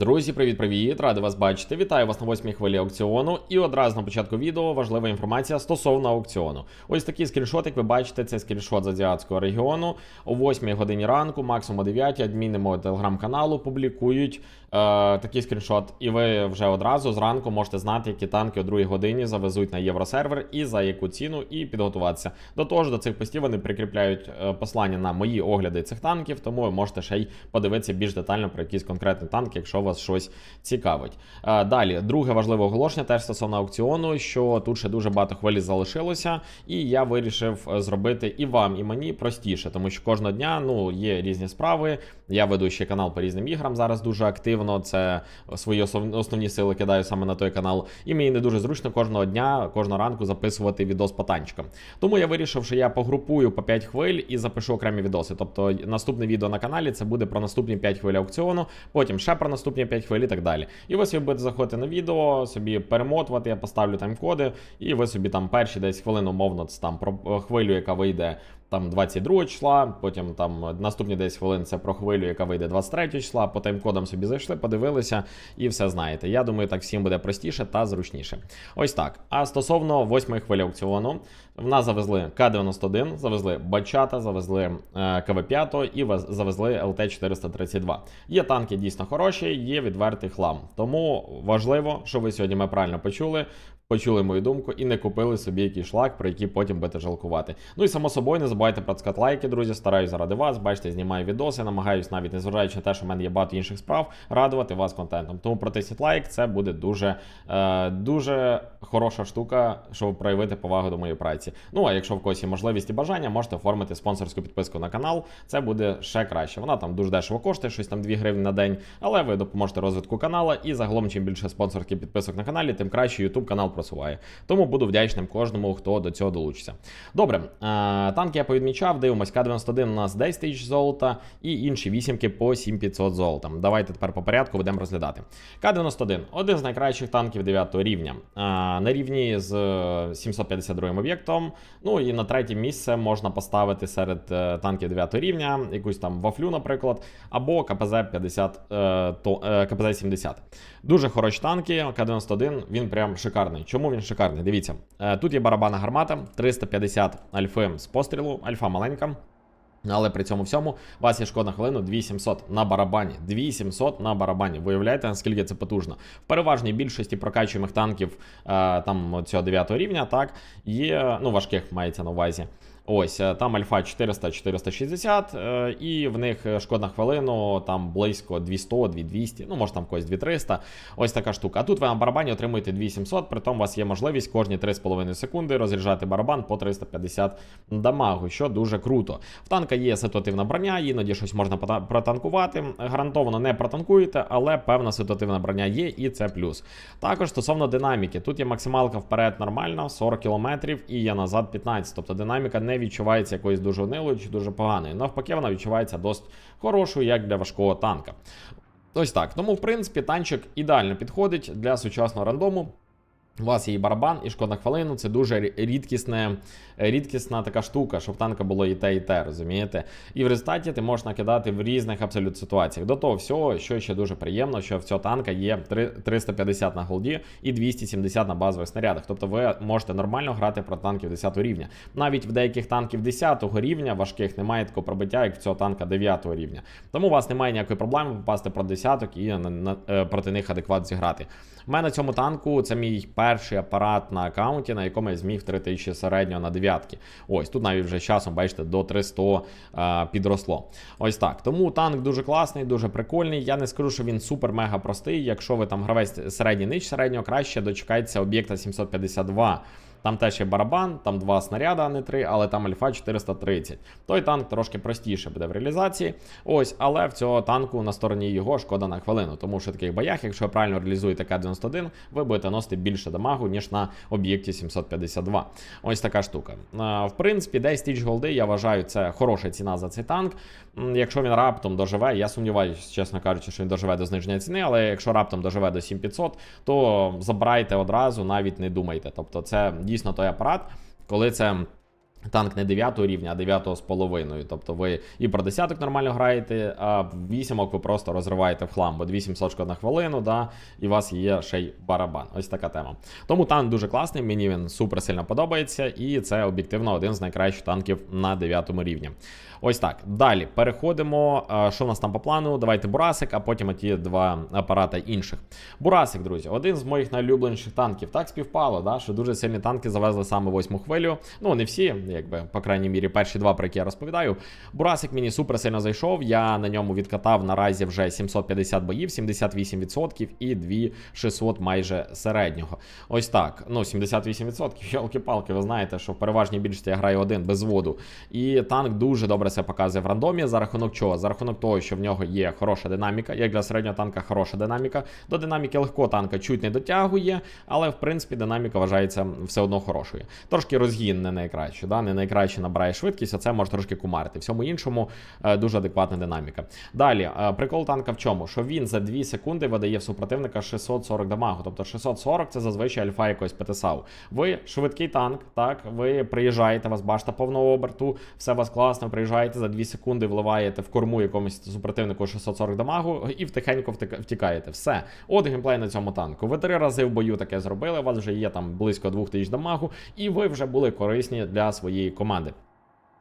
Друзі, привіт-привіт! Радий вас бачити. Вітаю вас на восьмій хвилі аукціону. І одразу на початку відео важлива інформація стосовно аукціону. Ось такий скріншот, як ви бачите, це скріншот з азіатського регіону. О 8 годині ранку, максимум о 9, адміни мого телеграм-каналу публікують е, такий скріншот. І ви вже одразу зранку можете знати, які танки о 2 годині завезуть на євросервер і за яку ціну, і підготуватися. До того ж, до цих постів вони прикріпляють е, послання на мої огляди цих танків, тому ви можете ще й подивитися більш детально про якийсь конкретний танк, якщо вас щось цікавить. Е, Далі, друге важливе оголошення теж стосовно аукціону, що тут ще дуже багато хвилі залишилося, і я вирішив е, зробити і вам, і мені простіше, тому що кожного дня ну є різні справи. Я веду ще канал по різним іграм зараз дуже активно. Це свої основні сили кидаю саме на той канал. І мені не дуже зручно кожного дня, кожного ранку записувати відос по танчикам. Тому я вирішив, що я погрупую по 5 хвиль і запишу окремі відоси. Тобто наступне відео на каналі це буде про наступні 5 хвиль аукціону, потім ще про наступні 5 хвиль і так далі. І ви собі будете заходити на відео, собі перемотувати, я поставлю тайм-коди, і ви собі там перші десь хвилину, мовно, це там про е, хвилю, яка вийде там 22 числа, потім там наступні 10 хвилин це про хвилю, яка вийде 23 числа. По тайм-кодам собі зайшли, подивилися і все знаєте. Я думаю, так всім буде простіше та зручніше. Ось так. А стосовно восьмої хвилі аукціону, в нас завезли К-91, завезли Бачата, завезли е, КВ-5 і завезли ЛТ-432. Є танки дійсно хороші, є відвертий хлам. Тому важливо, що ви сьогодні ми правильно почули. Почули мою думку і не купили собі якийсь шлак, про який потім будете жалкувати. Ну і само собою, не забувайте про лайки, друзі. Стараюсь заради вас. Бачите, знімаю відоси, намагаюсь навіть незважаючи на те, що в мене є багато інших справ, радувати вас контентом. Тому протисніть лайк, це буде дуже, е, дуже хороша штука, щоб проявити повагу до моєї праці. Ну а якщо в когось є можливість і бажання, можете оформити спонсорську підписку на канал. Це буде ще краще. Вона там дуже дешево коштує, щось там 2 гривні на день, але ви допоможете розвитку канала. І загалом, чим більше спонсорських підписок на каналі, тим краще YouTube канал просуває. Тому буду вдячним кожному, хто до цього долучиться. Добре, е, танки я повідмічав. Дивимось, К-91 у нас 10 тисяч золота і інші вісімки по 7500 золота. Давайте тепер по порядку будемо розглядати. К-91 один з найкращих танків 9 рівня. Е, на рівні з е, 752 об'єктом. Ну і на третє місце можна поставити серед е, танків 9 рівня, якусь там вафлю, наприклад, або КПЗ 50 е, то, е, КПЗ 70. Дуже хороші танки. К-91 він прям шикарний. Чому він шикарний? Дивіться, е, тут є барабана гармата, 350 альфи з пострілу, альфа маленька. Але при цьому всьому у вас є шкода на хвилину 2700 на барабані. 2700 на барабані. Виявляєте, наскільки це потужно. В переважній більшості прокачуємих танків е, там цього 9 рівня, так, є, ну, важких мається на увазі. Ось е, там альфа 400-460, е, і в них е, шкода хвилину там близько 200-2200, ну може там когось 2300. Ось така штука. А тут ви на барабані отримуєте 2700, при тому у вас є можливість кожні 3,5 секунди розряджати барабан по 350 дамагу, що дуже круто. В танка є ситуативна броня, іноді щось можна протанкувати. Гарантовано не протанкуєте, але певна ситуативна броня є, і це плюс. Також стосовно динаміки, тут є максималка вперед нормально, 40 км і є назад 15. Тобто динаміка не відчувається якоюсь дуже унилою чи дуже поганою. Навпаки, вона відчувається досить хорошою, як для важкого танка. Ось так. Тому, в принципі, танчик ідеально підходить для сучасного рандому. У вас є і барабан, і шкода хвилину. Це дуже рідкісне, рідкісна така штука, щоб танка було і те, і те, розумієте? І в результаті ти можеш накидати в різних абсолютно ситуаціях. До того всього, що ще дуже приємно, що в цього танка є три- 350 на голді і 270 на базових снарядах. Тобто ви можете нормально грати про танків 10 рівня. Навіть в деяких танків 10 рівня важких немає такого пробиття, як в цього танка 9 рівня. Тому у вас немає ніякої проблеми попасти про десяток і на, е, проти них адекватно зіграти. У мене цьому танку це мій перший апарат на аккаунті, на якому я зміг 3000 середнього на дев'ятки. Ось тут навіть вже часом, бачите, до 300 е, підросло. Ось так. Тому танк дуже класний, дуже прикольний. Я не скажу, що він супер-мега простий. Якщо ви там гравець середній нич середнього, краще дочекайтеся об'єкта 752. Там теж є барабан, там два снаряди, а не три, але там альфа 430. Той танк трошки простіше буде в реалізації. Ось, але в цього танку на стороні його шкода на хвилину. Тому що в таких боях, якщо ви правильно реалізуєте К-91, ви будете носити більше дамагу, ніж на об'єкті 752. Ось така штука. В принципі, 10 тисяч голди, я вважаю, це хороша ціна за цей танк. Якщо він раптом доживе, я сумніваюся, чесно кажучи, що він доживе до зниження ціни, але якщо раптом доживе до 7500, то забирайте одразу, навіть не думайте. Тобто, це дійсно той апарат, коли це Танк не 9 рівня, а 9 з половиною. Тобто ви і про десяток нормально граєте, а вісімок ви просто розриваєте в хлам, бо 2700 шкод на хвилину, да, і у вас є ще й барабан. Ось така тема. Тому танк дуже класний, мені він супер сильно подобається, і це об'єктивно один з найкращих танків на 9 рівні. Ось так. Далі переходимо. Що в нас там по плану? Давайте Бурасик, а потім ті два апарата інших. Бурасик, друзі, один з моїх найулюбленіших танків. Так співпало, да, що дуже сильні танки завезли саме восьму хвилю. Ну, не всі, якби, по крайній мірі, перші два, про які я розповідаю. Бурасик мені супер сильно зайшов. Я на ньому відкатав наразі вже 750 боїв, 78% і 2600 майже середнього. Ось так. Ну, 78%. Йолки-палки, ви знаєте, що в переважній більшості я граю один без воду. І танк дуже добре себе показує в рандомі. За рахунок чого? За рахунок того, що в нього є хороша динаміка. Як для середнього танка хороша динаміка. До динаміки легкого танка чуть не дотягує, але в принципі динаміка вважається все одно хорошою. Трошки розгін не найкраще, да? Не найкраще набирає швидкість, а це може трошки кумарити. Всьому іншому е, дуже адекватна динаміка. Далі, е, прикол танка в чому? Що він за 2 секунди видає в супротивника 640 дамагу. Тобто 640 це зазвичай альфа якогось ПТСАУ. Ви швидкий танк, так, ви приїжджаєте, вас башта повного оберту, все вас класно, приїжджаєте за 2 секунди, вливаєте в корму якомусь супротивнику 640 дамагу і втихенько втікаєте. Все. От геймплей на цьому танку. Ви три рази в бою таке зробили, у вас вже є там близько 2000 дамагу, і ви вже були корисні для своєї команди.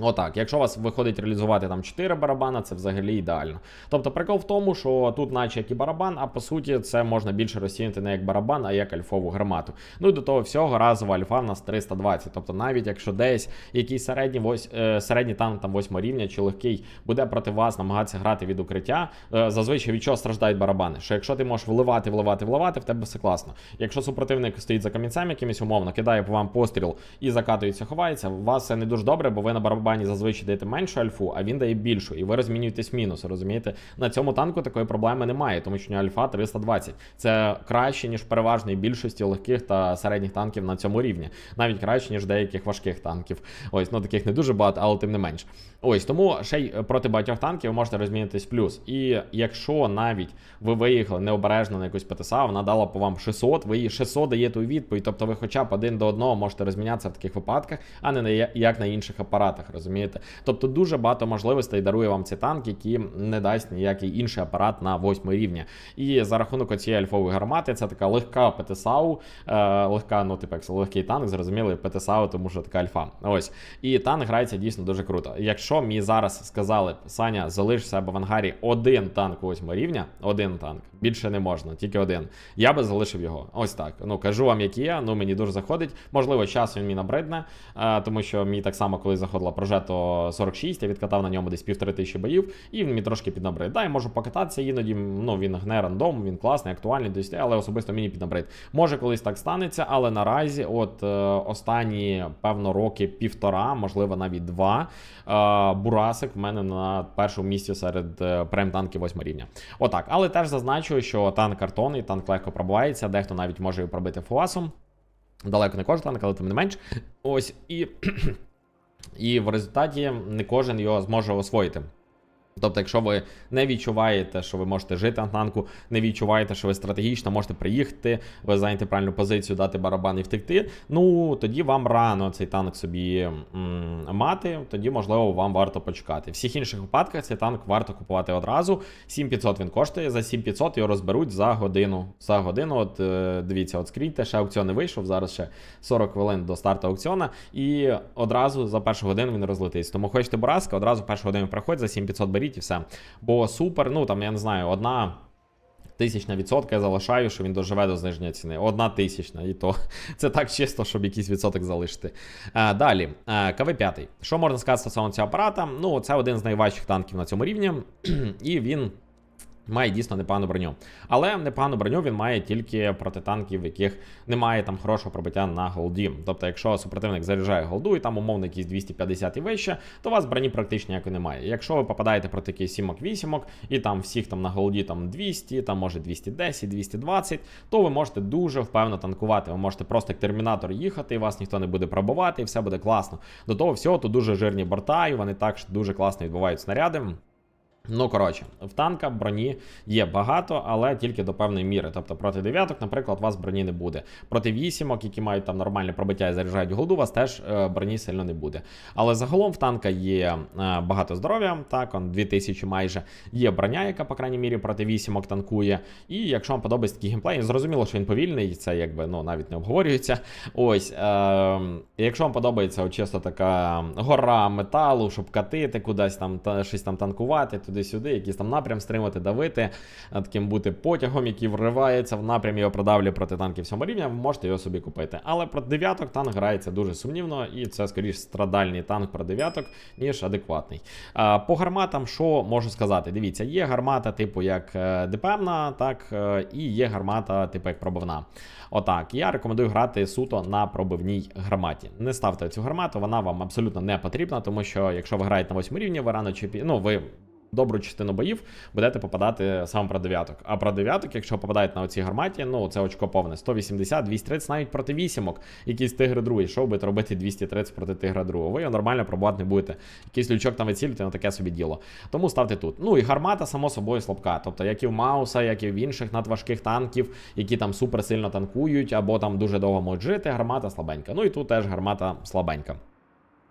Отак, якщо у вас виходить реалізувати там 4 барабана, це взагалі ідеально. Тобто прикол в тому, що тут, наче як і барабан, а по суті, це можна більше розцінити не як барабан, а як альфову гармату. Ну і до того всього разова альфа в нас 320. Тобто, навіть якщо десь якийсь середній вось, е, середній танк там 8 рівня чи легкий буде проти вас намагатися грати від укриття, е, зазвичай від чого страждають барабани. Що якщо ти можеш вливати, вливати, вливати, в тебе все класно. Якщо супротивник стоїть за камінцем якимось умовно, кидає по вам постріл і закатується, ховається, у вас це не дуже добре, бо ви на барабані зазвичай даєте меншу альфу, а він дає більшу, і ви розмінюєтесь мінус. Розумієте? На цьому танку такої проблеми немає, тому що альфа 320. Це краще, ніж в переважній більшості легких та середніх танків на цьому рівні. Навіть краще, ніж деяких важких танків. Ось, ну таких не дуже багато, але тим не менш. Ось тому ще й проти багатьох танків ви можете розмінитись плюс. І якщо навіть ви виїхали необережно на якусь ПТСА, вона дала по вам 600, ви їй 600 даєте у відповідь, тобто ви хоча б один до одного можете розмінятися в таких випадках, а не на як на інших апаратах, розумієте? Тобто дуже багато можливостей дарує вам цей танк, які не дасть ніякий інший апарат на 8 рівня. І за рахунок цієї альфової гармати, це така легка ПТСАУ, е, легка, ну типу, як легкий танк, зрозумілий ПТСАУ, тому що така альфа. Ось. І танк грається дійсно дуже круто. Якщо мені зараз сказали, Саня, залиш себе в ангарі один танк 8 рівня, один танк, більше не можна, тільки один. Я би залишив його. Ось так. Ну кажу вам, як є. Ну мені дуже заходить. Можливо, час він мені набридне, е, тому що мені так само, коли заходила Progetto 46, я відкатав на ньому десь півтори тисячі боїв, і він мені трошки піднабрид. Да, я можу покататися іноді. Ну він гне рандом, він класний, актуальний, десь, але особисто мені піднабрид. Може, колись так станеться, але наразі, от е, останні певно роки півтора, можливо, навіть два. Е, Бурасик в мене на першому місці серед е, прем-танків 8 рівня. Отак, але теж зазначу, що танк картонний, танк легко пробувається, дехто навіть може його пробити фуасом. Далеко не кожен танк, але тим не менш. Ось і. І в результаті не кожен його зможе освоїти. Тобто, якщо ви не відчуваєте, що ви можете жити на танку, не відчуваєте, що ви стратегічно можете приїхати, ви зайняти правильну позицію, дати барабан і втекти, ну тоді вам рано цей танк собі м, мати, тоді, можливо, вам варто почекати. В всіх інших випадках цей танк варто купувати одразу. 7500 він коштує, за 7500 його розберуть за годину. За годину, от е, дивіться, от скрійте, ще аукціон не вийшов, зараз ще 40 хвилин до старту аукціона, і одразу за першу годину він розлетиться. Тому хочете Бураска, одразу першу годину приходь, за 7500 беріть і все. Бо супер, ну там я не знаю, одна. Тисячна відсотка я залишаю, що він доживе до зниження ціни. Одна тисячна, і то це так чисто, щоб якийсь відсоток залишити. А, далі, а, КВ-5. Що можна сказати стосовно цього апарата? Ну, це один з найважчих танків на цьому рівні, і він. Має дійсно непогану броню. Але непогану броню він має тільки проти танків, в яких немає там хорошого пробиття на голді. Тобто, якщо супротивник заряджає голду і там умовно якісь 250 і вище, то у вас броні практично ніякої немає. Якщо ви попадаєте проти якихось сімок вісімок і там всіх там на голді там 200, там може 210, 220, то ви можете дуже впевнено танкувати. Ви можете просто як термінатор їхати, і вас ніхто не буде пробувати, і все буде класно. До того всього тут дуже жирні борта, і вони також дуже класно відбувають снаряди. Ну, коротше, в танка броні є багато, але тільки до певної міри. Тобто проти дев'яток, наприклад, у вас броні не буде. Проти вісімок, які мають там нормальне пробиття і заряджають голду, у вас теж е, броні сильно не буде. Але загалом в танка є е, багато здоров'я, так, он 2000 майже. Є броня, яка, по крайній мірі, проти вісімок танкує. І якщо вам подобається такий геймплей, зрозуміло, що він повільний, це якби ну навіть не обговорюється. Ось, е, якщо вам подобається от чисто така гора металу, щоб катити кудись там та щось там танкувати, туди-сюди, якийсь там напрям стримати, давити, таким бути потягом, який вривається в напрям його продавлює проти танків 7 рівня, ви можете його собі купити. Але проти дев'яток танк грається дуже сумнівно, і це скоріш страдальний танк про дев'яток, ніж адекватний. А, по гарматам, що можу сказати? Дивіться, є гармата, типу як е, ДПМна, так, е, і є гармата, типу як пробивна. Отак, я рекомендую грати суто на пробивній гарматі. Не ставте цю гармату, вона вам абсолютно не потрібна, тому що якщо ви граєте на 8 рівні, ви рано чи ну ви. Добру частину боїв будете попадати саме про дев'яток. А про дев'яток, якщо попадаєте на оцій гарматі, ну це очко повне 180, 230 навіть проти вісімок. Якийсь тигр другий. Що будете робити 230 проти тигра другого? Ви його нормально пробувати не будете. Якийсь лючок там вицілюєте, на таке собі діло. Тому ставте тут. Ну і гармата, само собою, слабка. Тобто, як і в Мауса, як і в інших надважких танків, які там супер сильно танкують, або там дуже довго можуть жити, гармата слабенька. Ну і тут теж гармата слабенька.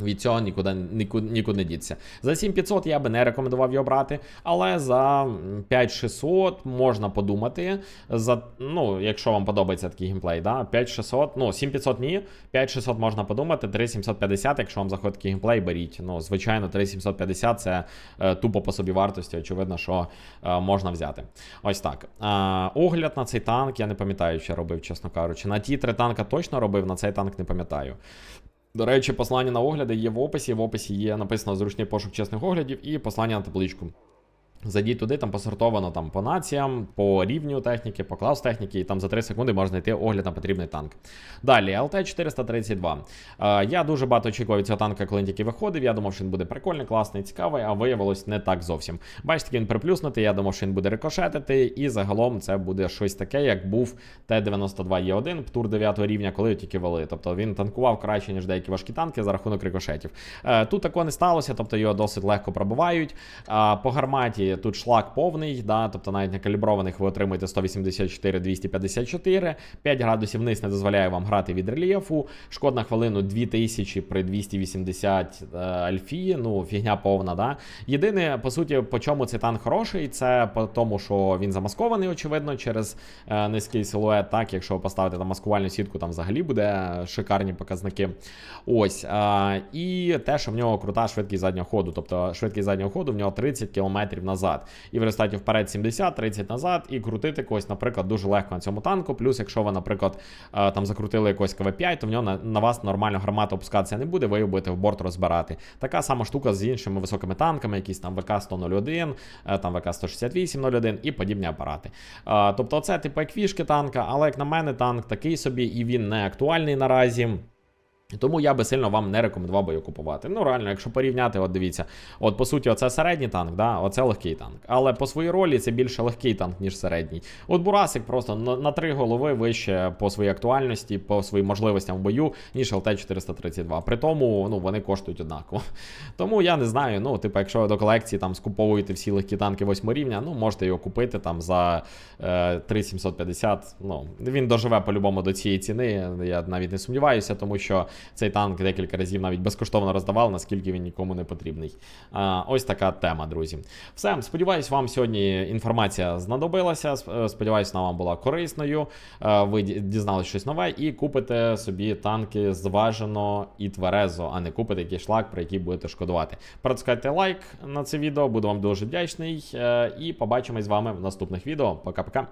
Від цього нікуди, нікуди, нікуди не діться. За 7500 я би не рекомендував його брати, але за 5600 можна подумати. За, ну, Якщо вам подобається такий геймплей, да? 5600, ну 7500 ні, 5600 можна подумати, 3750, якщо вам заходить такий геймплей, беріть. Ну, Звичайно, 3750 це е, тупо по собі вартості, очевидно, що е, можна взяти. Ось так. Е, огляд на цей танк, я не пам'ятаю, що робив, чесно кажучи. На ті три танка точно робив, на цей танк не пам'ятаю. До речі, послання на огляди є в описі. В описі є написано зручний пошук чесних оглядів і послання на табличку. Зайдіть туди, там посортовано там по націям, по рівню техніки, по класу техніки, і там за 3 секунди можна знайти огляд на потрібний танк. Далі, ЛТ-432. Е, я дуже багато очікував від цього танка, коли він тільки виходив. Я думав, що він буде прикольний, класний, цікавий, а виявилось не так зовсім. Бачите, він приплюснутий, я думав, що він буде рикошетити, і загалом це буде щось таке, як був Т-92Е1 птур 9 рівня, коли його тільки вели. Тобто він танкував краще, ніж деякі важкі танки за рахунок рикошетів. Е, тут такого не сталося, тобто його досить легко пробивають. Е, по гарматі тут шлак повний, да, тобто навіть на каліброваних ви отримуєте 184-254, 5 градусів вниз не дозволяє вам грати від рельєфу. Шкод на хвилину 2000 при 280 е, альфі, ну фігня повна. Да. Єдине, по суті, по чому цей танк хороший, це по тому, що він замаскований, очевидно, через е, низький силует. Так, якщо ви поставите там маскувальну сітку, там взагалі буде шикарні показники. Ось. Е, і те, що в нього крута швидкість заднього ходу. Тобто швидкість заднього ходу в нього 30 км назад. І в результаті вперед 70, 30 назад, і крутити когось, наприклад, дуже легко на цьому танку. Плюс, якщо ви, наприклад, е, там закрутили якось КВ5, то в нього на, на вас нормально гармата опускатися не буде, ви його будете в борт розбирати. Така сама штука з іншими високими танками, якісь там ВК-101, е, там ВК-168-01 і подібні апарати. Е, Тобто, це типу як фішки танка, але як на мене, танк такий собі, і він не актуальний наразі. Тому я би сильно вам не рекомендував би його купувати. Ну, реально, якщо порівняти, от дивіться, от по суті, оце середній танк, да, оце легкий танк. Але по своїй ролі це більше легкий танк, ніж середній. От Бурасик просто на, на три голови вище по своїй актуальності, по своїм можливостям в бою, ніж ЛТ-432. При тому ну, вони коштують однаково. Тому я не знаю. Ну, типу, якщо ви до колекції там скуповуєте всі легкі танки 8 рівня, ну можете його купити там за е, 3750. Ну, він доживе по-любому до цієї ціни. Я навіть не сумніваюся, тому що. Цей танк декілька разів навіть безкоштовно роздавали, наскільки він нікому не потрібний. А, Ось така тема, друзі. Все, сподіваюсь, вам сьогодні інформація знадобилася. Сподіваюсь, вона вам була корисною. Ви дізналися щось нове і купите собі танки зважено і тверезо, а не купите якийсь шлак, про який будете шкодувати. Протискайте лайк на це відео, буду вам дуже вдячний. Е, і побачимось з вами в наступних відео. Пока-пока.